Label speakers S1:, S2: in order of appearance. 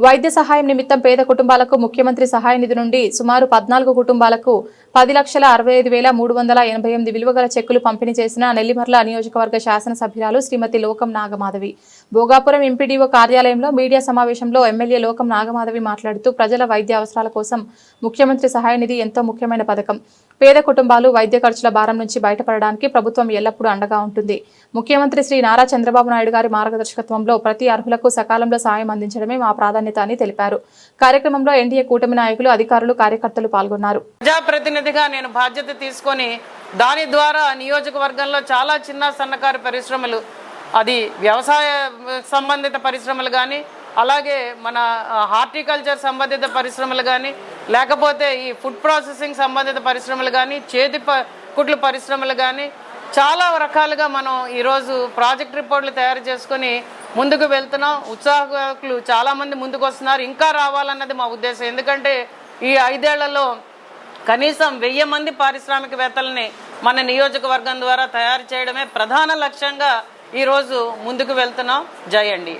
S1: వైద్య సహాయం నిమిత్తం పేద కుటుంబాలకు ముఖ్యమంత్రి సహాయ నిధి నుండి సుమారు పద్నాలుగు కుటుంబాలకు పది లక్షల అరవై ఐదు వేల మూడు వందల ఎనభై ఎనిమిది విలువగల చెక్కులు పంపిణీ చేసిన నెల్లిమర్ల నియోజకవర్గ శాసనసభ్యురాలు శ్రీమతి లోకం నాగమాధవి. భోగాపురం ఎంపీడీఓ కార్యాలయంలో మీడియా సమావేశంలో ఎమ్మెల్యే లోకం నాగమాధవి మాట్లాడుతూ ప్రజల వైద్య అవసరాల కోసం ముఖ్యమంత్రి సహాయ నిధి ఎంతో ముఖ్యమైన పథకం. పేద కుటుంబాలు వైద్య ఖర్చుల భారం నుంచి బయటపడడానికి ప్రభుత్వం ఎల్లప్పుడూ అండగా ఉంటుంది. ముఖ్యమంత్రి శ్రీ నారా చంద్రబాబు నాయుడు గారి మార్గదర్శకత్వంలో ప్రతి అర్హులకు సకాలంలో సాయం అందించడమే మా ప్రాధాన్యత. అని తెలిపారు. కార్యక్రమంలో ఎన్డీఏ కూటమి నాయకులు అధికారులు కార్యకర్తలు పాల్గొన్నారు.
S2: ప్రజాప్రతినిధిగా నేను బాధ్యత తీసుకొని దాని ద్వారా నియోజకవర్గంలో చాలా చిన్న సన్నకారు పరిశ్రమలు అది వ్యవసాయ సంబంధిత పరిశ్రమలు కానీ అలాగే మన హార్టికల్చర్ సంబంధిత పరిశ్రమలు కానీ లేకపోతే ఈ ఫుడ్ ప్రాసెసింగ్ సంబంధిత పరిశ్రమలు కానీ చేతి ప కుట్లు పరిశ్రమలు కానీ చాలా రకాలుగా మనం ఈరోజు ప్రాజెక్ట్ రిపోర్ట్లు తయారు చేసుకొని ముందుకు వెళ్తున్నాం. ఉత్సాహకులు చాలామంది ముందుకు వస్తున్నారు. ఇంకా రావాలన్నది మా ఉద్దేశం. ఎందుకంటే ఈ ఐదేళ్ళలో కనీసం వెయ్యి మంది పారిశ్రామికవేత్తలని మన నియోజకవర్గం ద్వారా తయారు చేయడమే ప్రధాన లక్ష్యంగా ఈరోజు ముందుకు వెళ్తున్నాం. జై అండి